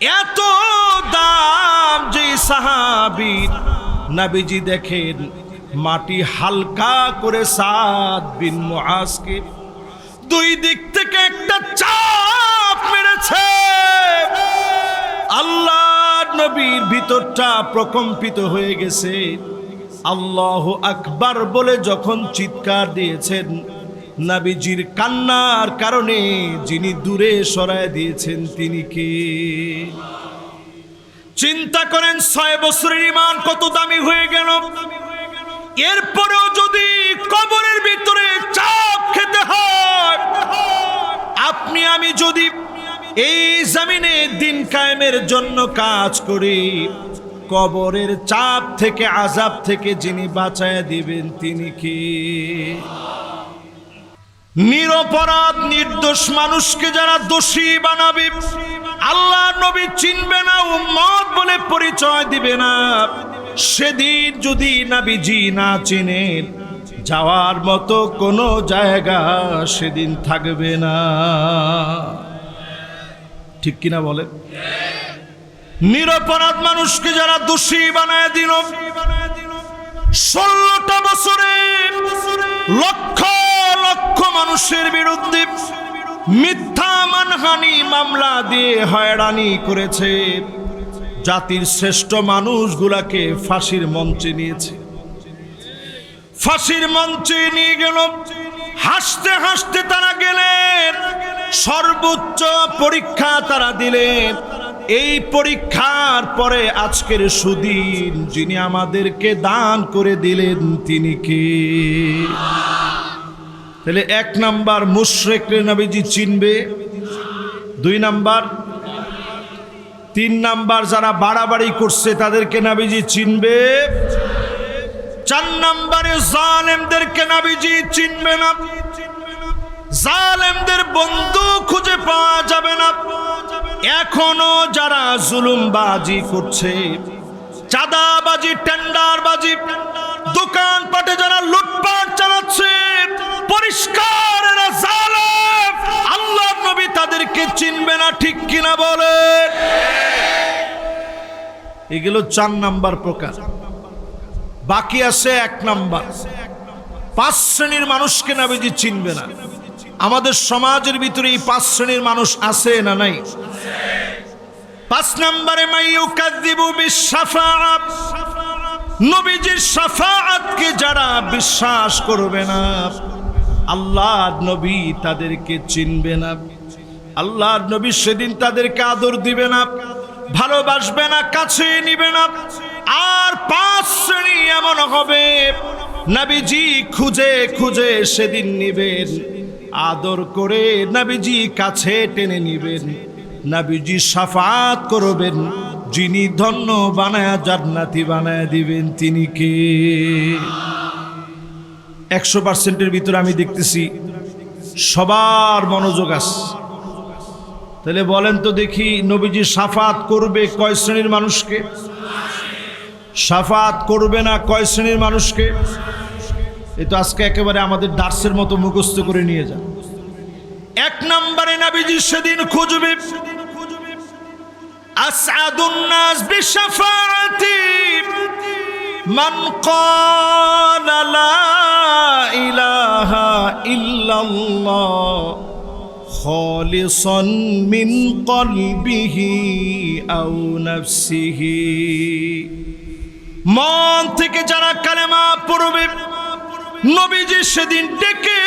এত দাম যে সাহাবীর নাবিজি দেখেন, মাটি হালকা করে সাদ বিন মুআজকে দুই দিক থেকে একটা চাপ মেরেছে। আল্লাহ নবীর ভিতরটা প্রকম্পিত হয়ে গেছে। আল্লাহ আকবার বলে যখন চিৎকার দিয়েছেন নাবিজির কান্নার কারণে যিনি দূরে সরায় দিয়েছেন তিনি কে? চিন্তা করেন, ছয় বছরের ইমান কত দামি হয়ে গেল। এরপরেও যদি কবরের ভিতরে চাপ খেতে হয়, আপনি, আমি যদি এই জমিনে দিন কায়েমের জন্য কাজ করি, কবরের চাপ থেকে আজাব থেকে যিনি বাঁচায় দিবেন তিনি কি? নিরপরাধ, নির্দোষ মানুষকে যারা দোষী বানাবে, আল্লাহ নবী চিনবে না, উম্মত বলে পরিচয় দিবে না। সেদিন যদি নাবিজি না চিনেন, যাওয়ার মতো কোনো জায়গা সেদিন থাকবে না। ঠিক কিনা বলে নিরপরাধ মানুষকে যারা দোষী বানায় দিল, ষোলোটা বছরে, লক্ষ লক্ষ মানুষের বিরুদ্ধে মিথ্যা মানহানি মামলা দিয়ে হয়রানি করেছে। জাতির শ্রেষ্ঠ মানুষগুলাকে ফাঁসির মঞ্চে নিয়েছে। ফাঁসির মঞ্চে নিয়ে গেল। হাসতে হাসতে তারা গেলেন। সর্বোচ্চ পরীক্ষা তারা দিলেন। এই পরীক্ষার পরে আজকের সুদিন যিনি আমাদেরকে দান করে দিলেন, তিনি কে? তাহলে এক নাম্বার মুশরেক নবীজি চিনবে, দুই নাম্বার, তিন নাম্বার যারা বাড়াবাড়ি করছে তাদেরকে নাবিজি চিনবে, চার নাম্বারে জালেমদেরকে নাবিজি চিনবে না, জালেমদের বন্ধু খুঁজে পাওয়া যাবে না। এখনও যারা জুলুমবাজি করছে, চাঁদাবাজি, টেন্ডারবাজি, দোকানপাটে যারা লুটপাট পরিষ্কার আল্লাহ নবী তাদেরকে চিনবে না, ঠিক কিনা বলে? এগুলো চার নাম্বার প্রকার। বাকি আছে এক নাম্বার। পাঁচ শ্রেণির মানুষকে চিনবে না। আমাদের সমাজের ভিতরে এই পাঁচ শ্রেণির মানুষ আছে না নাই? পাঁচ নম্বরে নবীজির শাফাআতকে যারা বিশ্বাস করবে না। আল্লাহ নবী তাদেরকে চিনবে না। আল্লাহ নবী সেদিন তাদেরকে আদর দিবে না। ভালোবাসবে না, কাছে নিবে না। আর পাঁচ শ্রেণি এমন হবে, নবীজি খুঁজে খুঁজে সেদিন নিবেন। আদর করে নবীজি কাছে টেনে নিবেন। নবীজি সাফাত করবেন, যিনি ধন্য বানায়া জান্নাতি বানায়া দিবেন, তিনি কে? একশো পার্সেন্টের ভিতরে আমি দেখতেছি সবার মনোযোগ আছে। তাহলে বলেন তো দেখি নবীজি সাফাত করবে কয় শ্রেণির মানুষকে? সাফাত করবে না কয় শ্রেণির মানুষকে? এই তো আজকে একেবারে আমাদের দার্সের মতো মুখস্থ করে নিয়ে যান। এক নম্বরে নাবিজি সেদিন খুঁজবে, আসাদুন নাস বিশাফাআতি মান ক্বালা ইলাহা ইল্লাল্লাহ কলবিহি আও নাফসিহি। মন থেকে যারা কালেমা পড়বে, নবীজি সেদিন ডেকে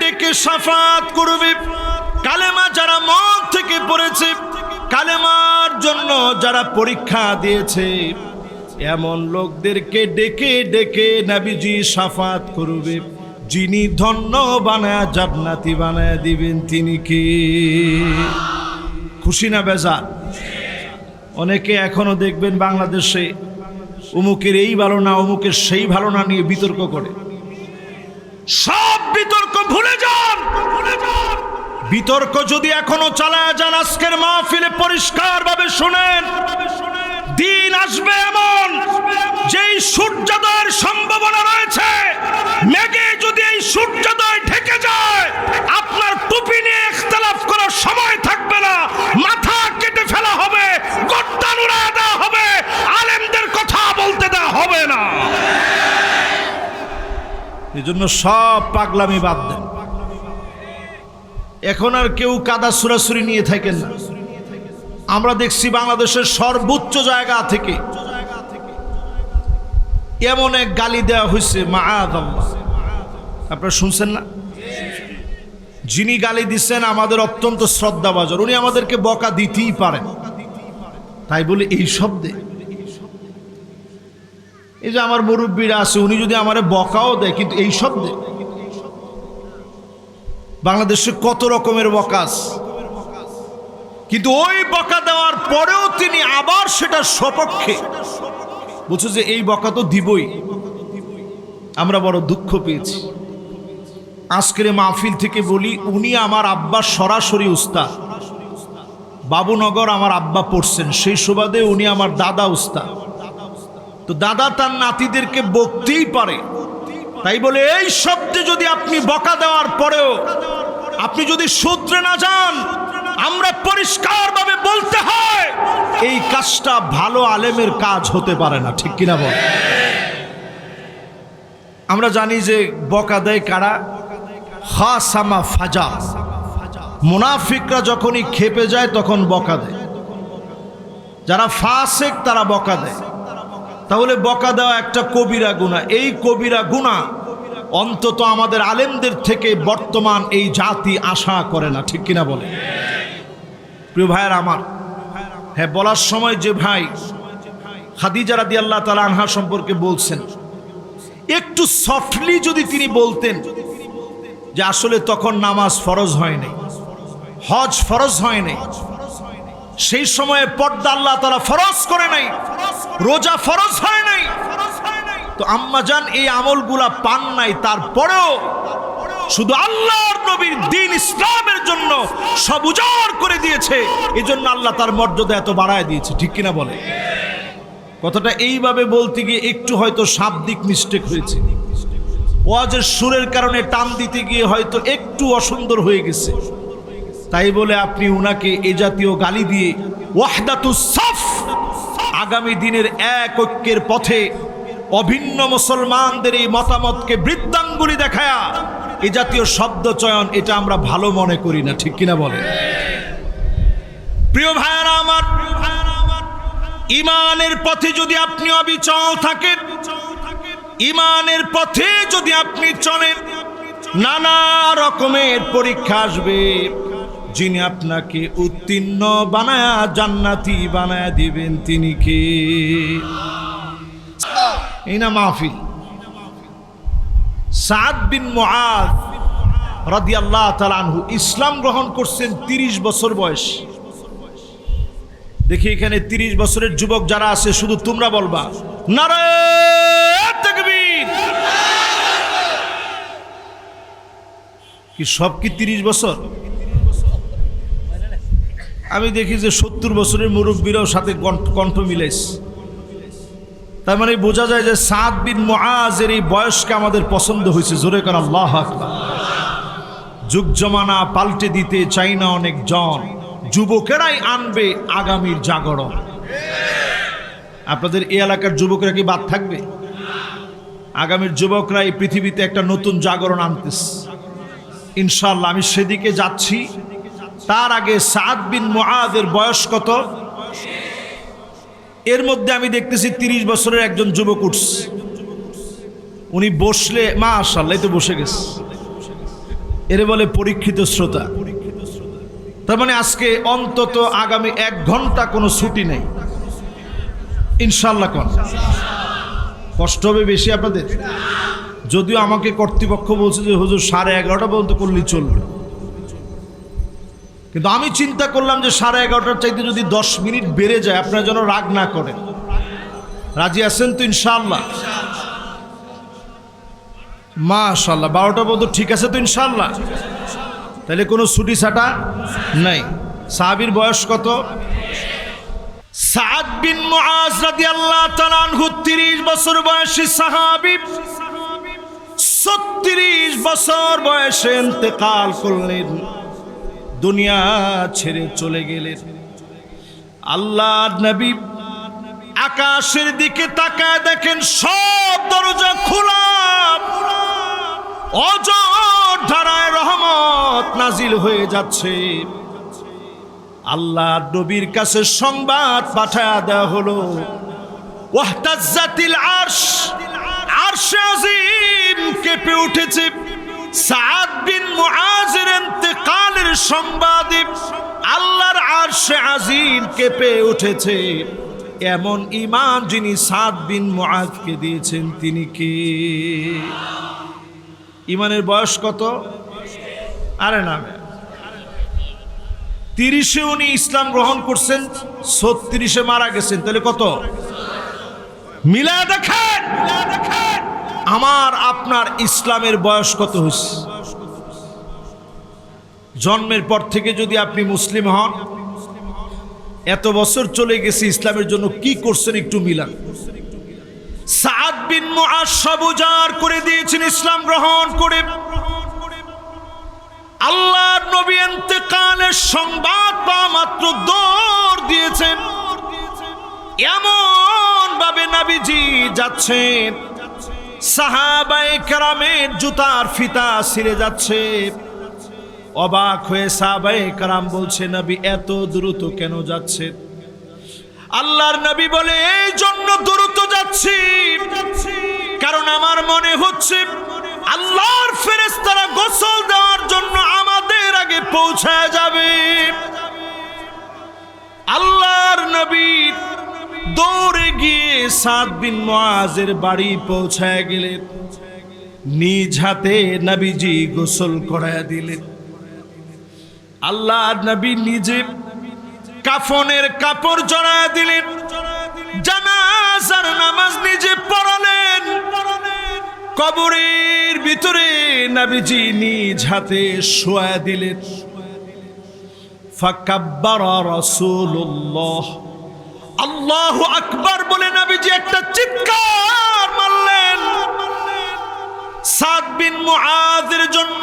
ডেকে সাফাত করবে। কালেমা যারা মন থেকে পড়েছে, কালেমার জন্য যারা পরীক্ষা দিয়েছে এমন লোকদেরকে ডেকে ডেকে নাবিজি সাফাত করবে। যিনি ধন্য বানায়, জান্নাতি বানায় দিবেন তিনি কি? খুশি না বেজার? অনেকে এখনও দেখবেন বাংলাদেশে অমুকের এই ভালো না, অমুকের সেই ভালো না নিয়ে বিতর্ক করে। সব বিতর্ক ভুলে যান! বিতর্ক যদি এখনও চালায় যান, আজকের মাহফিলে পরিষ্কার ভাবে শুনেন। দিন আসবে এমন যেই সূর্যোদয়ের সম্ভাবনা রয়েছে। মেঘে যদি এই সূর্যোদয় ঢেকে যায়, আপনার টুপি নিয়ে ইখতলাফ করার সময় থাকবে না। মাথা কেটে ফেলা হবে গদ্দান উড়ায় দেওয়া হবে, আলেমদের কথা বলতে দেওয়া হবে না। এই জন্য সব পাগলামি বাদ দেন। এখন আর কেউ কাদা সুরাসুরি নিয়ে থাকেন না। আমরা দেখছি বাংলাদেশের সর্বোচ্চ জায়গা থেকে এমন এক গালি দেওয়া হয়েছে মা আপনারা শুনছেন না? যিনি গালি দিচ্ছেন আমাদের অত্যন্ত শ্রদ্ধাভাজন, উনি আমাদেরকে বকা দিতেই পারেন। তাই বলে এই শব্দে। এই যে আমার মুরব্বীরা আছে, উনি যদি আমার বকাও দেয়, কিন্তু এই শব্দে। বাংলাদেশে কত রকমের বকাস। কিন্তু ওই বকা দেওয়ার পরেও তিনি আবার সেটার সপক্ষে বলছে যে এই বকা তো দিবই। আমরা বড় দুঃখ পেয়েছি। আজকের মাহফিল থেকে বলি, উনি আমার আব্বার সরাসরি উস্তাদ। বাবুনগর আমার আব্বা পড়ছেন। সেই সুবাদে উনি আমার দাদা উস্তাদ। তো দাদা তার নাতিদেরকে বকতেই পারে। তাই বলে, এই শব্দে যদি আপনি বকা দেওয়ার পরেও আপনি যদি সূত্রে না যান আমরা পরিষ্কারভাবে বলতে হয়, এই কাজটা ভালো আলেমের কাজ হতে পারে না, ঠিক কিনা বল? আমরা জানি যে বকা দেয় কারা? খাসামা ফাজা। মুনাফিকরা যখনই খেপে যায়, তখন বকা দেয়। যারা ফাসেক, তারা বকা দেয়। তাহলে বকা দেওয়া একটা কবিরা গুণা। এই কবিরা গুণা অন্তত আমাদের আলেমদের থেকে বর্তমান এই জাতি আশা করে না, ঠিক কিনা বলে? প্রিয় ভাইয়ের আমার হ্যাঁ বলার সময় যে ভাই খাদিজা রাদি আল্লাহ তালা আনহা সম্পর্কে বলছেন, একটু সফটলি যদি তিনি বলতেন যে আসলে তখন নামাজ ফরজ হয় নাই, হজ ফরজ হয় নাই, সেই সময়ে পর্দা আল্লাহ তারা ফরজ করে নাই, রোজা ফরজ হয় নাই। তো আম্মাজান এই আমলগুলা পান নাই, তারপরেও শুধু আল্লাহর নবীর দিন ইসলামের জন্য সব উজাড় করে দিয়েছে। এই জন্য আল্লাহ তার মর্যাদা এত বাড়ায় দিয়েছে। ঠিক কিনা বলে? কথাটা এইভাবে বলতে গিয়ে একটু হয়তো শাব্দিক মিস্টেক হয়েছে। ওয়াজের সুরের কারণে টান দিতে গিয়ে হয়তো একটু অসুন্দর হয়ে গেছে। তাই বলে আপনি উনাকে এ জাতীয় গালি দিয়ে ওয়াহদাতু সাফ আগামী দিনের এক ঐক্যের পথে অভিন্ন মুসলমানদের এই মতামতকে বৃদ্ধাঙ্গুলি দেখায়া এ জাতীয় শব্দ চয়ন এটা আমরা ভালো মনে করি না, ঠিক কিনা বলে? প্রিয় ভাইয়ারা আমার, ইমানের পথে যদি আপনি অবিচল থাকেন, ইমানের পথে যদি আপনি চলেন, নানা রকমের পরীক্ষা আসবে। যিনি আপনাকে উত্তীর্ণ বানায়া জান্নাতি বানায়া দিবেন, তিনি কে? এই না মাহফিল। সাদ বিন রাদিয়াল্লাহু তাআলা আনহু ইসলাম গ্রহণ করছেন 30 বছর বয়স। দেখি এখানে 30 বছরের যুবক যারা আছে, শুধু তোমরা বলবা। কি সব কি 30 বছর? আমি দেখি যে সত্তর বছরের মুরব্বীরাও সাথে কণ্ঠ- মিলাইছে। তার মানে বোঝা যায় যে সাদ বিন মুআজের এই বয়সকে আমাদের পছন্দ হয়েছে। জোরে কর, আল্লাহ যুগ জমানা পাল্টে দিতে চাই না অনেক জন। যুবকেরাই আনবে আগামীর জাগরণ। আপনাদের এই এলাকার যুবকরা কি বাদ থাকবে? আগামীর যুবকরা এই পৃথিবীতে একটা নতুন জাগরণ আনতেছে। ইনশাল্লাহ আমি সেদিকে যাচ্ছি। তার আগে সাদ বিন মুআদের বয়স কত? এর মধ্যে আমি দেখতেছি তিরিশ বছরের একজন যুবক উঠছে। উনি বসলে মা আশাল্লাহ তো বসে গেছে। এরে বলে পরীক্ষিত শ্রোতা। তার মানে আজকে অন্তত আগামী এক ঘণ্টা কোনো ছুটি নেই। ইনশাল্লাহ কন? কষ্ট হবে বেশি আপনাদের? যদিও আমাকে কর্তৃপক্ষ বলছে যে, হুজুর সাড়ে এগারোটা পর্যন্ত করলেই চলবে। কিন্তু আমি চিন্তা করলাম যে সাড়ে এগারোটার চাইতে যদি দশ মিনিট বেড়ে যায়, আপনারা যেন রাগ না করেন। রাজি আছেন তো ইনশাল্লাহ মাশাল্লাহ বারোটা পর্যন্ত ঠিক আছে তো ইনশাল্লাহ তাহলে কোনো ছুটি ছাটা নাই। সাহাবির বয়স কত? সাদ বিন মুআজ রাদিয়াল্লাহু তাআলা আনহু 30 বছর বয়সী সাহাবী। 36 বছর বয়সে দুনিয়া ছেড়ে চলে গেলেন। আল্লাহ নবী আকাশের দিকে তাকায় দেখেন, সব দরজা খোলা। অজর ধারায় রহমত নাজিল হয়ে যাচ্ছে। আল্লাহ নবীর কাছে সংবাদ পাঠায়া দেওয়া হলো, ওয়াহতাজ্জাতিল আরশ আরশ আজিম কেঁপে উঠেছে। সাদ বিন মুআজের ইন্তেকালের সংবাদে আল্লাহর আরশে আজিম কেঁপে উঠেছে। এমন ইমান যিনি সাদ বিন মুআজকে দিয়েছেন, তিনি কে? ইমানের বয়স কত? আরে না। তিরিশে উনি ইসলাম গ্রহণ করছেন, ছত্রিশে মারা গেছেন, তাহলে কত? মিলা দেখেন। আমার, আপনার ইসলামের বয়স কত হয়েছে জন্মের পর থেকে যদি আপনি মুসলিম হন, এত বছর চলে গেছে ইসলামের জন্য, কি করছেন একটু মিলান। সাদ বিন উজাড় করে দিয়েছেন ইসলাম গ্রহণ করে। আল্লাহর নবী ইন্তেকালের সংবাদ পাওয়া মাত্র দৌড় দিয়েছেন। এমন ভাবে নাবিজি যাচ্ছেন। সাহাবায়ে কেরামের জুতার ফিতা ছিঁড়ে যাচ্ছে। অবাক হয়ে সাহাবায়ে কারাম বলছে, নবী, এত দ্রুত কেন যাচ্ছে? আল্লাহর নবী বলে, এই জন্য দ্রুত যাচ্ছি। কারণ আমার মনে হচ্ছে, আল্লাহর ফেরেশতারা গোসল দেওয়ার জন্য আমাদের আগে পৌঁছায় যাবে। আল্লাহর নবী দৌড়ে গিয়ে সাত বিন মুআজের বাড়ি পৌঁছায় গেলেন। নিজ হাতে নবীজি গোসল করায় দিলেন। আল্লাহ নবী নিজে কাফনের কাপড় জড়ায় দিলেন। জানাজার নামাজ নিজে পড়ালেন। কবরের ভিতরে নবীজি নিজ হাতে শোয়া দিলেন। বলে একটা চিৎকার জন্য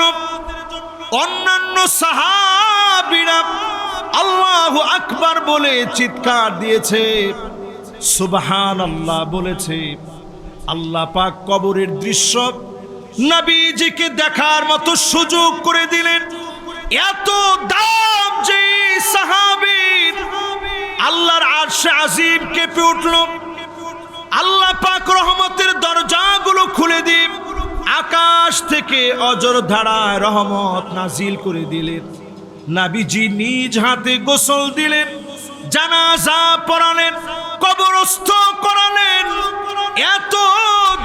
অন্যান্য সাহাবীরা আল্লাহ আকবার বলে চিৎকার দিয়েছে। সুবহান আল্লাহ বলেছে। আল্লাহ পাক কবরের দৃশ্য নবীজিকে দেখার মতো সুযোগ করে দিলেন। এত দাম যে সাহাবীর আল্লাহর আরশে আজিম কেঁপে উঠল। আল্লাহ পাক রহমতের দরজাগুলো খুলে দিন আকাশ থেকে অজর ধারায় রহমত নাজিল করে দিলেন। নাবিজি নিজ হাতে গোসল দিলেন, জানাজা পড়ালেন, কবরস্থ করালেন। এত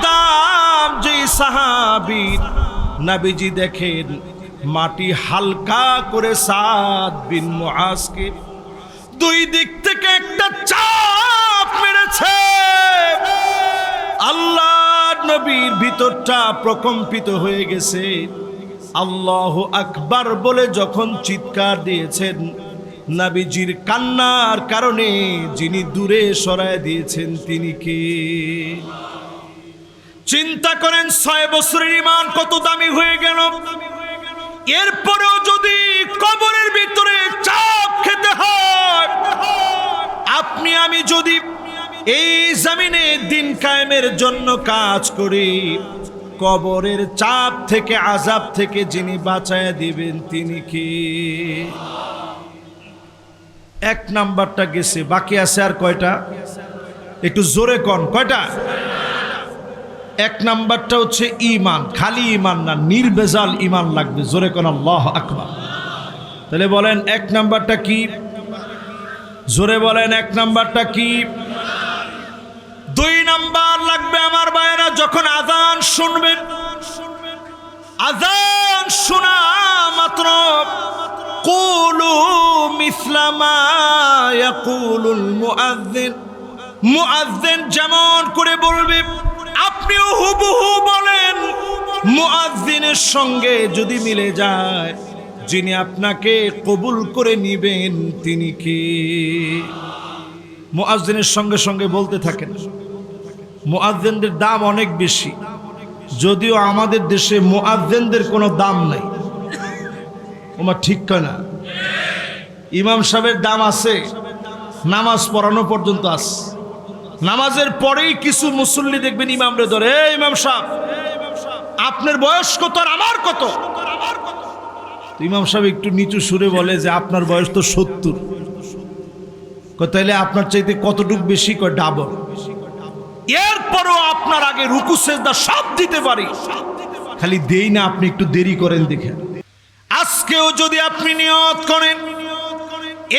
দাম যে সাহাবীর নাবিজি দেখেন, মাটি হালকা করে সাদ বিন মুআজকে দুই দিক থেকে একটা চাপ মেরেছে। আল্লাহ নবীর ভিতরটা প্রকম্পিত হয়ে গেছে। আল্লাহ আকবার বলে যখন চিৎকার দিয়েছেন, নাবিজির কান্নার কারণে যিনি দূরে সরায় দিয়েছেন, তিনি কে? চিন্তা করেন, ছয় বছরের ইমান কত দামি হয়ে গেল। এরপরেও যদি কবরের ভিতরে চাপ খেতে হয়, আপনি, আমি যদি এই জমিনে দিন কায়েমের জন্য কাজ করি। কবরের চাপ থেকে আজাব থেকে যিনি বাঁচায় দিবেন তিনি কি? এক নাম্বারটা গেছে, বাকি আছে আর কয়টা? একটু জোরে কন, কয়টা? এক নাম্বারটা হচ্ছে ইমান খালি ইমান না নির্বেজাল ইমান লাগবে, জোরে কোন, আল্লাহ আকবার। তাহলে বলেন, এক নাম্বারটা কি? জোরে বলেন, এক নাম্বারটা কি? যখন আজান শুনবেন, আজান শোনা মাত্র, কুলু মিসলামা ইয়াকুলুল মুআজ্জিন। মুআজ্জিন যেমন করে বলবে, আপনিও হুবহু বলেন, মুআজ্জিনের সঙ্গে যদি মিলে যায়, যিনি আপনাকে কবুল করে নিবেন তিনি কে? মুআজ্জিনের সঙ্গে সঙ্গে বলতে থাকেন। মুআজ্জিনদের দাম অনেক বেশি। যদিও আমাদের দেশে মুআজ্জিনদের কোনো দাম নাই। ওমা, ঠিক না? ইমাম সাহেবের দাম আছে, নামাজ পড়ানো পর্যন্ত আছে। নামাজের পরেই কিছু মুসল্লি দেখবেন ইমামরে ধরে, "এই ইমাম সাহেব, আপনার বয়স কত আর আমার কত? ইমাম সাহেব একটু নিচু সুরে বলে যে, আপনার বয়স তো সত্তর। তাহলে আপনার চাইতে কতটুক বেশি? কয়, ডাবল। এরপরও আপনার আগে রুকু, সেজদা সব দিতে পারি। খালি দেই না, আপনি একটু দেরি করেন দেখেন। আজকেও যদি আপনি নিয়ত করেন,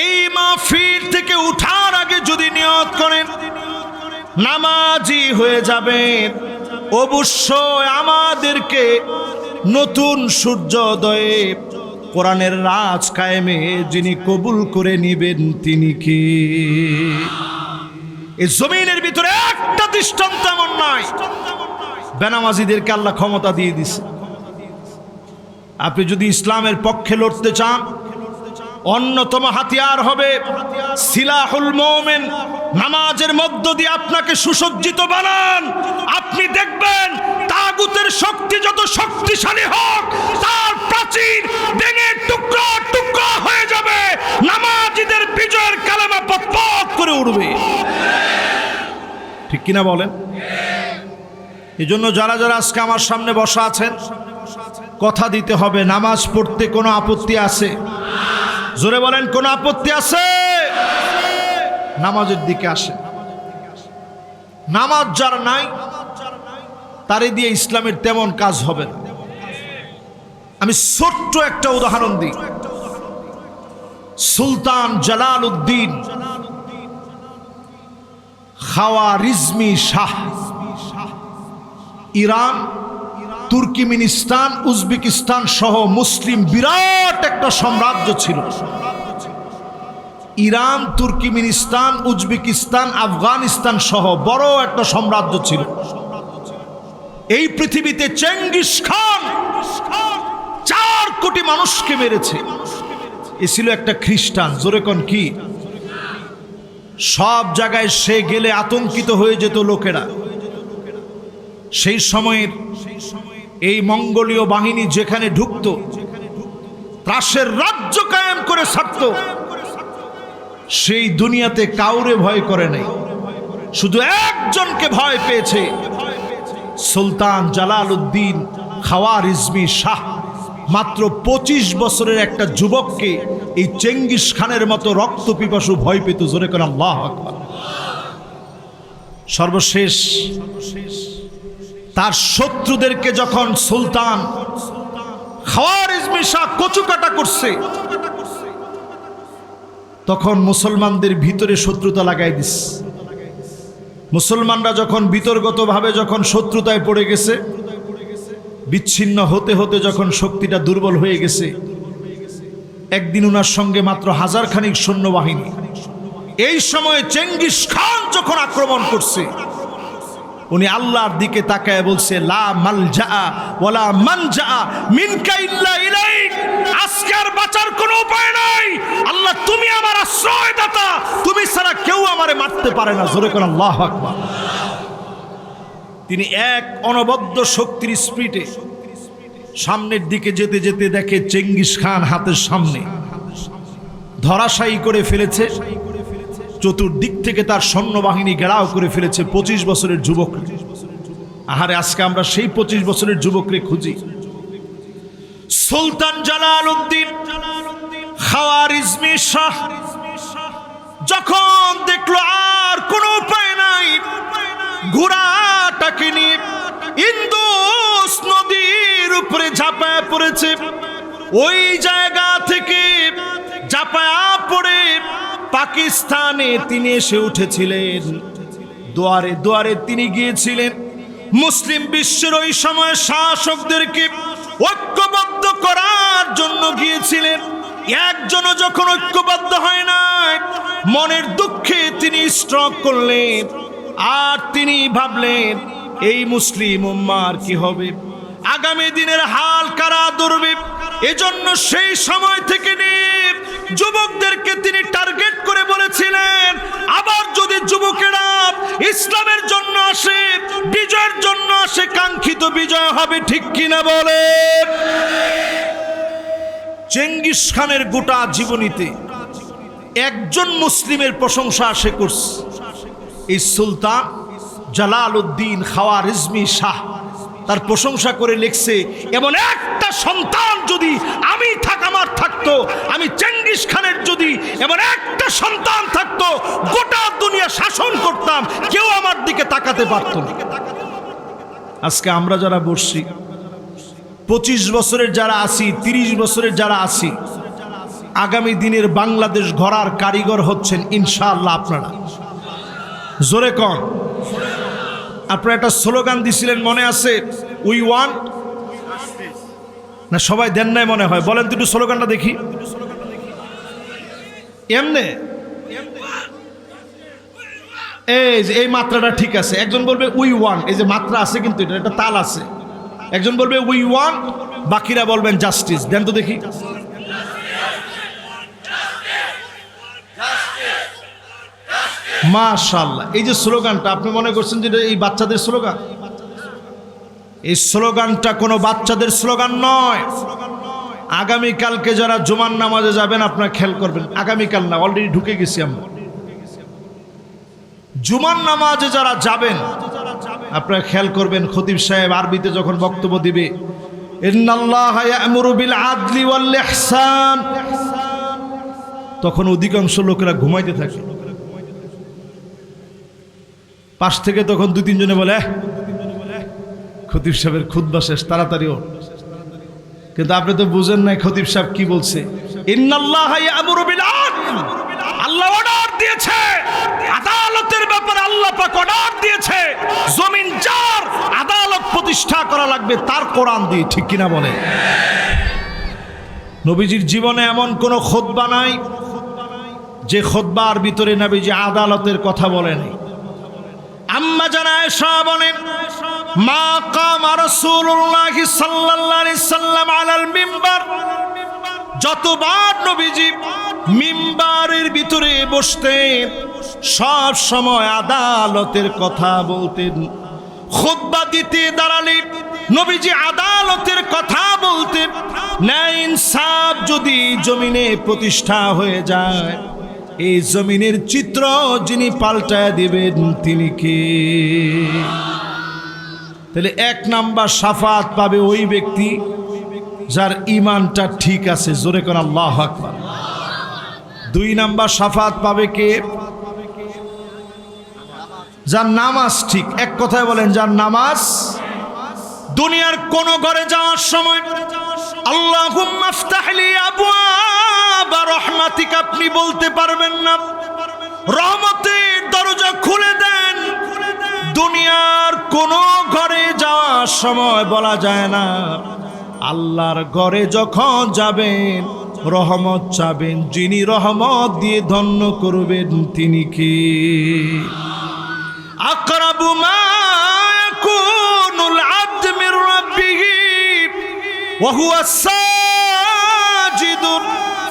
এই মাহফিল থেকে উঠার আগে যদি নিয়ত করেন, নামাজি হয়ে যাবেন। অবশ্যই আমাদেরকে নতুন সূর্যোদয়ে কোরআনের রাজ কায়েমে যিনি কবুল করে নিবেন তিনি কি? এই জমিনের ভিতরে একটা দৃষ্টান্ত এমন নয় বেনামাজিদেরকে আল্লাহ ক্ষমতা দিয়ে দিছে। আপনি যদি ইসলামের পক্ষে লড়তে চান, অন্যতম হাতিয়ার হবে সিলাহুল মোমেন। নামাজের মধ্য দিয়ে আপনাকে সুসজ্জিত বানান। আপনি দেখবেন তাগুতের শক্তি যত শক্তিশালী হোক, তার প্রাচীর ভেঙে টুকরো টুকরো হয়ে যাবে। নামাজিদের বিজয়ের কালেমা পথ করে উঠবে। ঠিক কিনা বলেন? এই জন্য যারা যারা আজকে আমার সামনে বসা আছেন, কথা দিতে হবে, নামাজ পড়তে কোনো আপত্তি আছে? জোরে বলেন, কোনো আপত্তি আছে? নামাজের দিকে আসে নামাজ যার নাই তারে দিয়ে ইসলামের তেমন কাজ হবে না। আমি ছোট্ট একটা উদাহরণ দিই। Sultan Jalal Uddin Khwarazmi Shah, Iran, Turkmenistan, Uzbekistan সহ মুসলিম বিরাট একটা সাম্রাজ্য ছিল। ইরান, তুর্কিমিনিস্তান, উজবেকিস্তান, আফগানিস্তান সহ বড় একটা সাম্রাজ্য ছিল। এই পৃথিবীতে চেঙ্গিস খান চার কোটি মানুষকে মেরেছে। এ ছিল একটা খ্রিস্টান। জোরে কোন কি? সব জায়গায় সে গেলে আতঙ্কিত হয়ে যেত লোকেরা। সেই সময়ের এই মঙ্গলীয় বাহিনী যেখানে ঢুকত, ত্রাসের রাজ্য কায়েম করে ছাড়ত। সেই দুনিয়াতে কাউরে ভয় করে নাই। শুধু একজনকে ভয় পেয়েছে। সুলতান জালাল উদ্দিন খাওয়ার ইজমি শাহ মাত্র পঁচিশ বছরের একটা যুবককে এই চেঙ্গিস খানের মতো রক্ত পিপাসু ভয় পেত, জোরে করে। সর্বশেষ তার শত্রুদেরকে যখন সুলতান খাওয়ার ইজমি শাহ কচুকাটা করছে, তখন মুসলমানদের ভিতরে শত্রুতা লাগাই দিস মুসলমানরা যখন বিতর্গতভাবে যখন শত্রুতায় পড়ে গেছে, বিচ্ছিন্ন হতে হতে যখন শক্তিটা দুর্বল হয়ে গেছে, একদিন ওনার সঙ্গে মাত্র হাজার খানিক সৈন্যবাহিনী। এই সময়ে চেঙ্গিস খান যখন আক্রমণ করছে উনি আল্লাহর দিকে তাকায় বলছে, লা মালজা ওয়ালা মানজা মিনকা ইল্লা ইলাইক। আজকে আর বাঁচার কোনো উপায় নাই। আল্লাহ, তুমি আমার আশ্রয়দাতা। তুমি ছাড়া কেউ আমারে মারতে পারে না। জোরে কোন আল্লাহ আকবার। তিনি এক অনবদ্য শক্তির স্পিডে সামনের দিকে যেতে যেতে দেখে চেঙ্গিস খান হাতের সামনে ধরাশায়ী করে ফেলেছে। চতুর্দিক থেকে তার সৈন্যবাহিনী গেড়াও করে ফেলেছে পঁচিশ বছরের যুবক। আহারে, আজকে আমরা সেই পঁচিশ বছরের যুবকরে খুঁজি। সুলতান জালাল উদ্দিন যখন দেখল আর কোনো উপায় নাই, ঘোড়াটাকে নিয়ে ইন্দোস নদীর উপরে ঝাঁপায় পড়েছে। ওই জায়গা থেকে ঝাঁপায়া পড়ে পাকিস্তানে তিনি এসে উঠেছিলেন। দুয়ারে দুয়ারে তিনি গিয়েছিলেন। মুসলিম বিশ্বের ওই সময় শাসকদেরকে ঐক্যবদ্ধ করার জন্য গিয়েছিলেন। একজনও যখন ঐক্যবদ্ধ হয় নাই, মনের দুঃখে তিনি স্ট্রক করলেন। আর তিনি ভাবলেন, এই মুসলিম উম্মার কি হবে? আগামী দিনের হাল কারা ধরবে? এজন্য সেই সময় থেকে নিয়ে যুবকদেরকে তিনি টার্গেট করে বলেছিলেন আবার যদি যুবকেরা ইসলামের জন্য আসে, বিজয়ের জন্য আসে, কাঙ্ক্ষিত বিজয় হবে ঠিক কিনা বলে? চেঙ্গিস খানের গোটা জীবনীতে একজন মুসলিমের প্রশংসা সে করছে এই সুলতান জালাল উদ্দিন খাওয়া রিজমি শাহ। তার প্রশংসা করে লিখছে, এমন একটা সন্তান যদি আমি থাক, আমার থাকতো, আমি চেঙ্গিস খানের যদি এমন একটা সন্তান থাকতো, গোটা দুনিয়া শাসন করতাম, কেউ আমার দিকে তাকাতে পারতো আজকে আমরা যারা বসছি, পঁচিশ বছরের যারা আছি, তিরিশ বছরের যারা আসি আগামী দিনের বাংলাদেশ গড়ার কারিগর হচ্ছেন ইনশাআল্লাহ আপনারা। জোরে কন। আপনারা একটা স্লোগান দিছিলেন, মনে আছে? উই ওয়ান না, সবাই দেন নাই মনে হয়। বলেন তো একটু স্লোগানটা দেখি। এমনে? এই যে, এই মাত্রাটা ঠিক আছে। একজন বলবে উই ওয়ান এই যে, মাত্রা আছে কিন্তু এটা একটা তাল আছে। একজন বলবে উই ওয়ান বাকিরা বলবেন জাস্টিস দেন তো দেখি। মাশাল্লাহ এই যে স্লোগানটা, আপনি মনে করছেন যে এই বাচ্চাদের স্লোগান? এই স্লোগানটা কোনো বাচ্চাদের স্লোগান নয়। আগামীকালকে যারা জুমার নামাজে যাবেন, আপনারা খেয়াল করবেন, আগামীকাল না অলরেডি ঢুকে গেছি আমরা। জুমান নামাজে যারা যাবেন, আপনারা খেয়াল করবেন, খতিব সাহেব আরবিতে যখন বক্তব্য দিবে তখন অধিকাংশ লোকেরা ঘুমাইতে থাকে। পাশ থেকে তখন দু তিনজনে বলে খতিব সাহেবের খুদ্া শেষ, তাড়াতাড়ি ওঠ। কিন্তু আপনি তো বুঝেন নাই খতিব সাহেব কি বলছে। আল্লাহ দিয়েছে। আদালতের ব্যাপারে আল্লাহ দিয়েছে। জমিন আদালত প্রতিষ্ঠা করা লাগবে, তার কোরআন দিয়ে ঠিক বলে। নবীজির জীবনে এমন কোন খোদবা নাই, যে খোদবার ভিতরে নবীজি আদালতের কথা বলেনি। আম্মা জানায় বলেন মা কাম রাসূলুল্লাহ সাল্লাল্লাহু আলাইহি সাল্লাম আলাল মিম্বার। যতবার নবীজি মিম্বারের ভিতরে বসতেন সব সময় আদালতের কথা বলতেন। খুতবা দিতে দাঁড়ালে নবীজি আদালতের কথা বলতেন। ন্যায় ইনসাফ যদি জমিনে প্রতিষ্ঠা হয়ে যায় এই জমিনের চিত্র যিনি পাল্টায় দিবেন, তিনি কে? তাহলে এক নাম্বার সাফাত পাবে ওই ব্যক্তি যার ইমানটা ঠিক আছে, জোরে কোন আল্লাহ দুই নাম্বার সাফাত পাবে কে? যার নামাজ ঠিক, এক কথায় বলেন, যার নামাজ দুনিয়ার কোন ঘরে যাওয়ার সময় আল্লাহ রহমাতিক আপনি বলতে পারবেন না। রহমতের দরজা খুলে দেন। দুনিয়ার কোন ঘরে যাওয়ার সময় বলা যায় না। আল্লাহর ঘরে যখন যাবেন, রহমত চাবেন, যিনি রহমত দিয়ে ধন্য করবেন তিনি কি? আকরাবু মা ইয়াকুনুল আবদ মির রাব্বিহি, ওয়া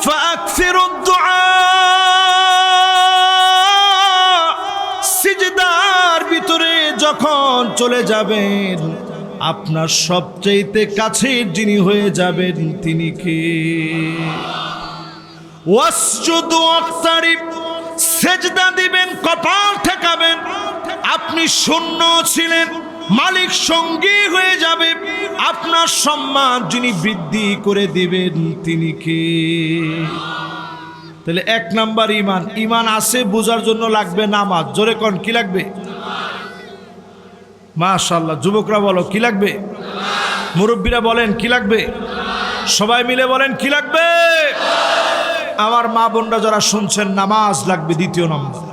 ফাআকসিরুদ দুআ সিজদার ভিতরে যখন চলে যাবেন, আপনার সবচেয়েতে কাছের যিনি হয়ে যাবেন তিনি কে? ওয়াসজুদু আকতারিব সেজদা দিবেন, কপাল ঠেকাবেন। আপনি শূন্য ছিলেন। মালিক সঙ্গী হয়ে যাবে। আপনার সম্মান যিনি বৃদ্ধি করে দিবেন, তিনি কে? তাহলে এক নাম্বার ইমান। ইমান আছে, বোঝার জন্য লাগবে নামাজ। জোরে কন, কি লাগবে? মাশাল্লাহ যুবকরা বলো, কি লাগবে? মুরব্বীরা বলেন, কি লাগবে? সবাই মিলে বলেন, কি লাগবে? আমার মা বোনরা যারা শুনছেন, নামাজ লাগবে দ্বিতীয় নম্বর।